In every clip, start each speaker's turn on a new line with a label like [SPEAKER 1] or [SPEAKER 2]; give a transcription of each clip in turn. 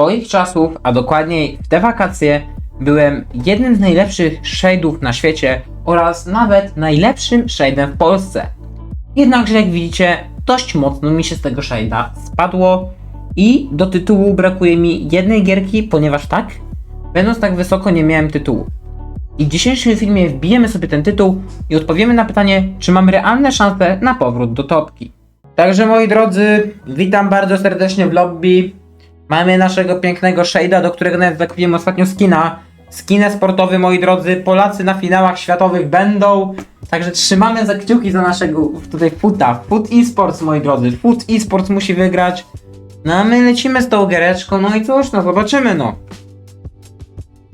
[SPEAKER 1] Swoich czasów, a dokładniej w te wakacje, byłem jednym z najlepszych shade'ów na świecie oraz nawet najlepszym shade'em w Polsce. Jednakże jak widzicie, dość mocno mi się z tego shade'a spadło i do tytułu brakuje mi jednej gierki, ponieważ tak, będąc tak wysoko nie miałem tytułu. I w dzisiejszym filmie wbijemy sobie ten tytuł i odpowiemy na pytanie, czy mamy realne szanse na powrót do topki. Także moi drodzy, witam bardzo serdecznie w lobby. Mamy naszego pięknego Shade'a, do którego nawet zakupiłem ostatnio skina. Skinę sportowy, moi drodzy, Polacy na finałach światowych będą. Także trzymamy za kciuki za naszego tutaj futa. Foot eSports, moi drodzy. Foot eSports musi wygrać. No a my lecimy z tą giereczką, no i cóż, no zobaczymy, no.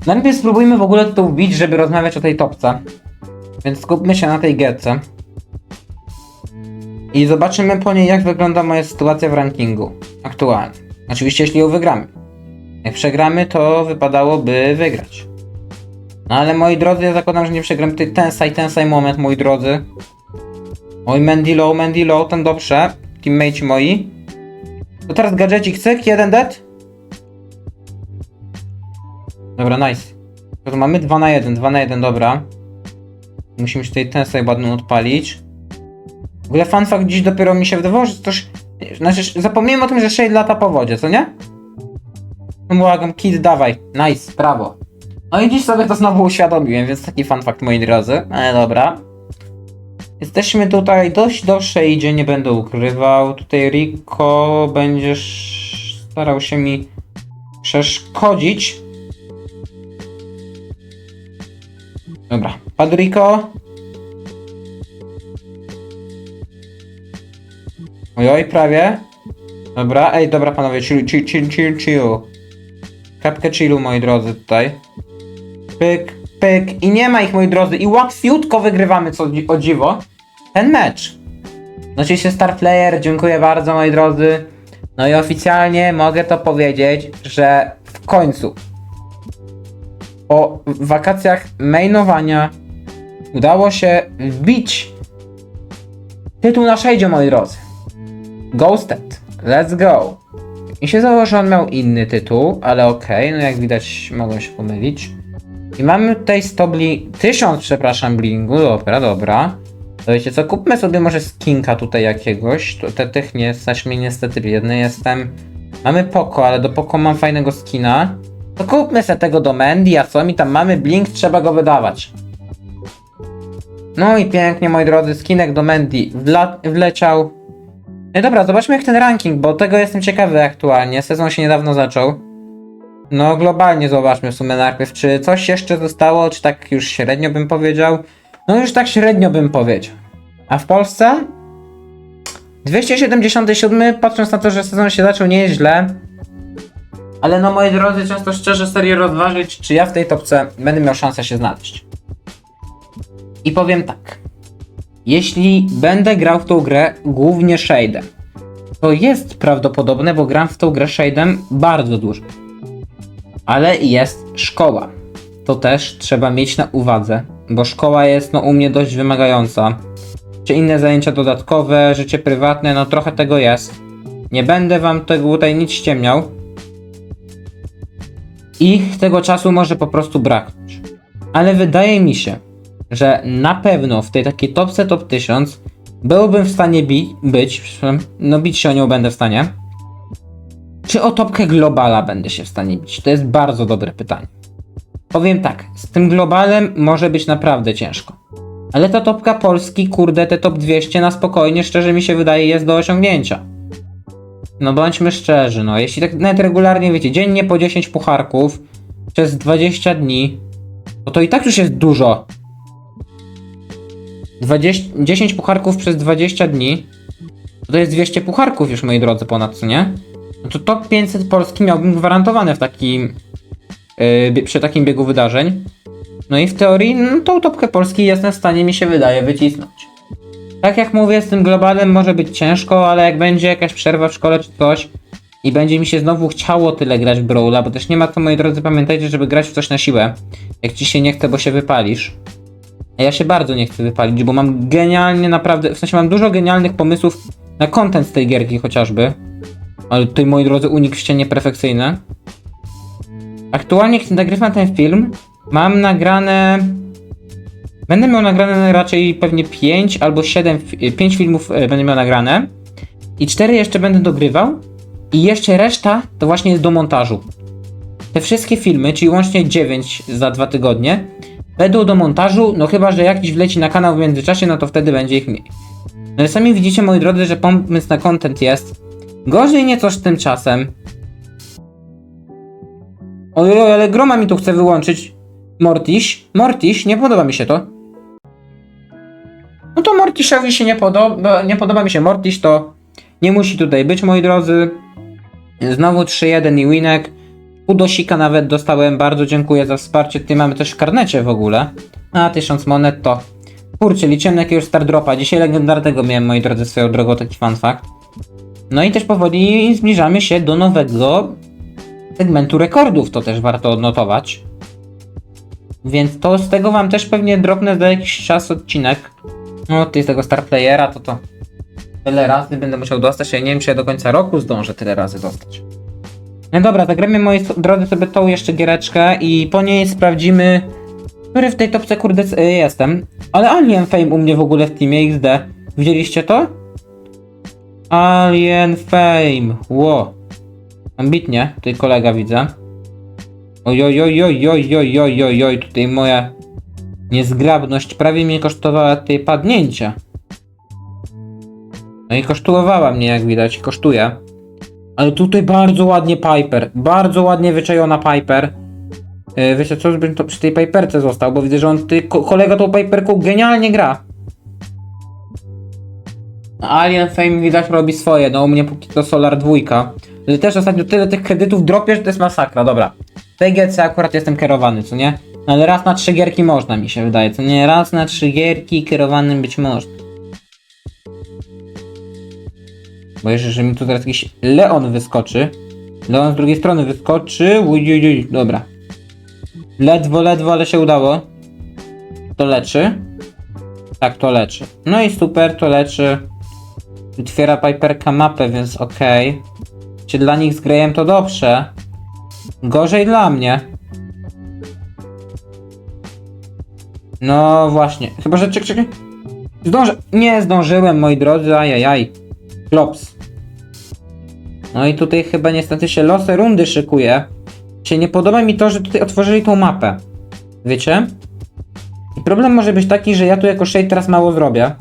[SPEAKER 1] Najpierw spróbujmy w ogóle tu wbić, żeby rozmawiać o tej topce. Więc skupmy się na tej gierce. I zobaczymy po niej, jak wygląda moja sytuacja w rankingu aktualnie. Oczywiście, jeśli ją wygramy. Jak przegramy, to wypadałoby wygrać. No ale moi drodzy, ja zakładam, że nie przegram tej tensaj, tensaj moment, moi drodzy. Oj, Mandy Low, Mandy Low, ten dobrze. Teammate moi. To teraz gadżecik, cyk, jeden dead. Dobra, nice. To mamy 2 na 1, 2 na 1, dobra. Musimy tutaj tensaj ładną odpalić. W ogóle fun fact dziś dopiero mi się wydawało, że coś... Znaczy, zapomniałem o tym, że Shade lata po wodzie, co nie? No kid, dawaj. Nice, brawo. No i dziś sobie to znowu uświadomiłem, więc taki fun fact, moi drodzy. Ale dobra. Jesteśmy tutaj dość do Shade, nie będę ukrywał. Tutaj Rico będziesz starał się mi przeszkodzić. Dobra, padł Rico. Ojoj, prawie. Dobra, ej, dobra panowie, chill, chill, chill, chill, chill. Kapkę chillu, moi drodzy, tutaj. Pyk, pyk. I nie ma ich, moi drodzy. I łatwiutko wygrywamy, co o dziwo. Ten mecz. No oczywiście Star Player, dziękuję bardzo, moi drodzy. No i oficjalnie mogę to powiedzieć, że w końcu po wakacjach mainowania udało się wbić tytuł na shade'zie, moi drodzy. Ghosted. Let's go. I się założyło, że on miał inny tytuł, ale okej, no jak widać mogłem się pomylić. I mamy tutaj 100 bli... 1000, przepraszam, blingu, dobra, dobra. To wiecie co, kupmy sobie może skinka tutaj jakiegoś, te tych nie stać mnie niestety, biedny jestem. Mamy Poko, ale do Poko mam fajnego skina. To kupmy sobie tego do Mandy, a co mi tam mamy? Blink, trzeba go wydawać. No i pięknie, moi drodzy, skinek do Mandy wleciał. No dobra, zobaczmy jak ten ranking, bo tego jestem ciekawy aktualnie. Sezon się niedawno zaczął. No globalnie zobaczmy w sumie najpierw, czy coś jeszcze zostało, czy tak już średnio bym powiedział. No już tak średnio bym powiedział. A w Polsce? 277, patrząc na to, że sezon się zaczął, nie jest źle. Ale no moi drodzy, często szczerze serię rozważyć, czy ja w tej topce będę miał szansę się znaleźć. I powiem tak. Jeśli będę grał w tą grę głównie Shade'em, to jest prawdopodobne, bo gram w tą grę Shade'em bardzo dużo. Ale jest szkoła. To też trzeba mieć na uwadze, bo szkoła jest no u mnie dość wymagająca. Czy inne zajęcia dodatkowe, życie prywatne, no trochę tego jest. Nie będę wam tego tutaj nic ściemniał. I tego czasu może po prostu braknąć. Ale wydaje mi się, że na pewno w tej takiej topce top 1000 byłbym w stanie bi- być, no bić się o nią będę w stanie. Czy o topkę globala będę się w stanie bić? To jest bardzo dobre pytanie. Powiem tak, z tym globalem może być naprawdę ciężko. Ale ta topka Polski, kurde, te top 200 na spokojnie, szczerze mi się wydaje, jest do osiągnięcia. No bądźmy szczerzy, no jeśli tak nawet regularnie, wiecie, dziennie po 10 pucharków przez 20 dni, to to i tak już jest dużo. 20, 10 pucharków przez 20 dni, to, jest 200 pucharków już, moi drodzy, ponad, co nie? No to top 500 Polski miałbym gwarantowane w takim, yy, przy takim biegu wydarzeń. No i w teorii, no, tą topkę Polski jestem w stanie, mi się wydaje, wycisnąć. Tak jak mówię, z tym globalem może być ciężko, ale jak będzie jakaś przerwa w szkole czy coś i będzie mi się znowu chciało tyle grać w Brawla, bo też nie ma co, moi drodzy, pamiętajcie, żeby grać w coś na siłę. Jak ci się nie chce, bo się wypalisz. Ja się bardzo nie chcę wypalić, bo mam genialnie naprawdę, w sensie mam dużo genialnych pomysłów na content z tej gierki chociażby. Ale tutaj, moi drodzy, unik w ścianie. Aktualnie, kiedy nagrywam ten film, mam nagrane... Będę miał nagrane raczej pewnie 5 albo 7, 5 filmów e, będę miał nagrane. I 4 jeszcze będę dogrywał. I jeszcze reszta to właśnie jest do montażu. Te wszystkie filmy, czyli łącznie 9 za 2 tygodnie, będą do montażu, no chyba, że jakiś wleci na kanał w międzyczasie, no to wtedy będzie ich mniej. No ale sami widzicie, moi drodzy, że pomysł na content jest. Gorzej nieco z tym czasem. Ojoj, ale groma mi tu chce wyłączyć. Mortiś, Mortiś, nie podoba mi się to. No to Mortisowi się nie podoba, nie podoba mi się Mortiś, to nie musi tutaj być, moi drodzy. Znowu 3-1 i winek. Udosika nawet dostałem, bardzo dziękuję za wsparcie. Tutaj mamy też w karnecie w ogóle. A 1000 monet to. Kurczę, liczyłem na jakiegoś Stardropa. Dzisiaj legendarnego miałem, moi drodzy, swoją drogą taki fun fact. No i też powoli zbliżamy się do nowego segmentu rekordów, to też warto odnotować. Więc to z tego wam też pewnie dropnę za jakiś czas odcinek. No, ty z tego Star Playera to to tyle razy będę musiał dostać, ja nie wiem czy ja do końca roku zdążę tyle razy dostać. No dobra, zagramy moi drodzy sobie tą jeszcze giereczkę i po niej sprawdzimy, który w tej topce kurde y, jestem. Ale Alien Fame u mnie w ogóle w teamie XD. Widzieliście to? Alien Fame. Ło. Ambitnie, tutaj kolega widzę. Oj, oj, oj, oj, oj, oj, oj, oj, oj, tutaj moja niezgrabność prawie mnie kosztowała tutaj padnięcia. No i kosztowała mnie, jak widać, kosztuje. Ale tutaj bardzo ładnie Piper, bardzo ładnie wyczajona Piper. Yy, wiecie co, żebym to przy tej Piperce został, bo widzę, że on, ty, ko kolega tą Piperką genialnie gra. Alien Fame widać robi swoje, no u mnie póki to Solar 2. Ale też ostatnio tyle tych kredytów dropię, że to jest masakra, dobra. PGC akurat jestem kierowany, co nie? Ale raz na trzy gierki można mi się wydaje, co nie? Raz na trzy gierki kierowanym być można. Bo jeszcze, że mi tu teraz jakiś Leon wyskoczy. Leon z drugiej strony wyskoczy. Uj, uj, uj. Dobra. Ledwo, ledwo, ale się udało. To leczy. Tak, to leczy. No i super, to leczy. Otwiera Piperka mapę, więc okej. Czy dla nich z to dobrze? Gorzej dla mnie. No właśnie. Chyba, że czek, czekaj. Zdążę. Nie zdążyłem, moi drodzy. Ajajaj. Klops. No i tutaj chyba niestety się losy rundy szykuje. Się nie podoba mi to, że tutaj otworzyli tą mapę. Wiecie? I problem może być taki, że ja tu jako shade teraz mało zrobię.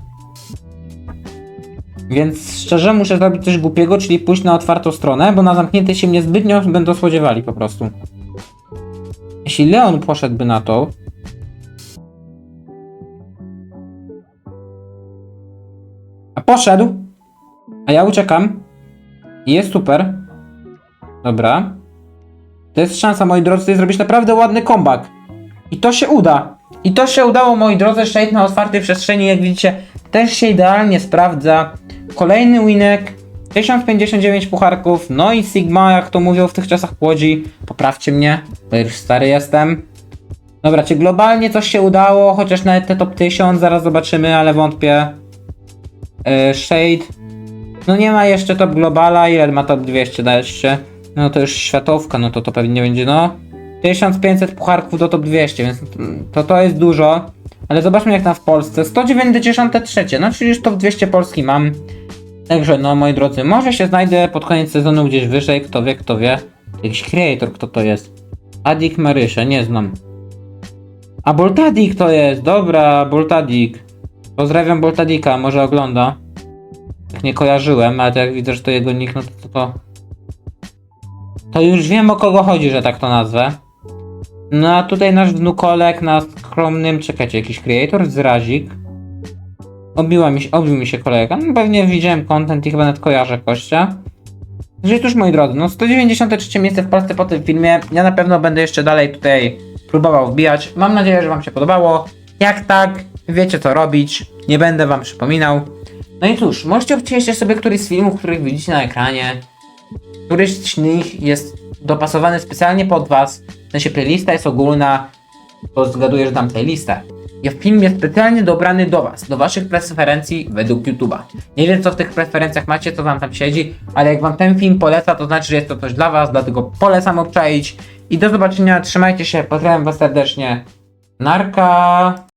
[SPEAKER 1] Więc szczerze muszę zrobić coś głupiego, czyli pójść na otwartą stronę, bo na zamkniętej się mnie zbytnio będą spodziewali po prostu. Jeśli Leon poszedłby na to, a poszedł, a ja uciekam, jest super. Dobra. To jest szansa, moi drodzy, zrobić naprawdę ładny comeback. I to się uda. I to się udało, moi drodzy, Shade na otwartej przestrzeni, jak widzicie, też się idealnie sprawdza. Kolejny winek, 1059 pucharków, no i Sigma, jak to mówią w tych czasach płodzi, poprawcie mnie, bo już stary jestem. Dobra, czy globalnie coś się udało, chociaż nawet te top 1000, zaraz zobaczymy, ale wątpię. Yy, Shade, no nie ma jeszcze top globala, ile ma top 200 daliście? No to już światowka, no to to pewnie będzie, no 1500 pucharków do top 200, więc to to jest dużo. Ale zobaczmy jak tam w Polsce. 193, no czyli już top 200 Polski mam. Także no moi drodzy, może się znajdę pod koniec sezonu gdzieś wyżej, kto wie, kto wie. Jakiś creator, kto to jest? Adik Marysia, nie znam. A Boltadik to jest, dobra, Boltadik. Pozdrawiam Boltadika, może ogląda. Nie kojarzyłem, ale to jak widzę, że to jego nick, no to, to, to... Już wiem o kogo chodzi, że tak to nazwę. No a tutaj nasz wnukolek na skromnym, czekajcie, jakiś creator, zrazik. Obiła mi się, obił mi się kolega, no pewnie widziałem content i chyba nawet kojarzę kościa. Że cóż moi drodzy, no 193 miejsce w Polsce po tym filmie, ja na pewno będę jeszcze dalej tutaj próbował wbijać. Mam nadzieję, że wam się podobało. Jak tak, wiecie co robić, nie będę wam przypominał. No i cóż, możecie obczaić sobie któryś z filmów, których widzicie na ekranie. Któryś z nich jest dopasowany specjalnie pod was. W sensie playlista jest ogólna, bo zgaduję, że dam playlistę. Film jest specjalnie dobrany do Was, do Waszych preferencji według YouTube'a. Nie wiem, co w tych preferencjach macie, co Wam tam siedzi, ale jak Wam ten film poleca, to znaczy, że jest to coś dla Was, dlatego polecam obczaić. I do zobaczenia, trzymajcie się, pozdrawiam Was serdecznie. Narka!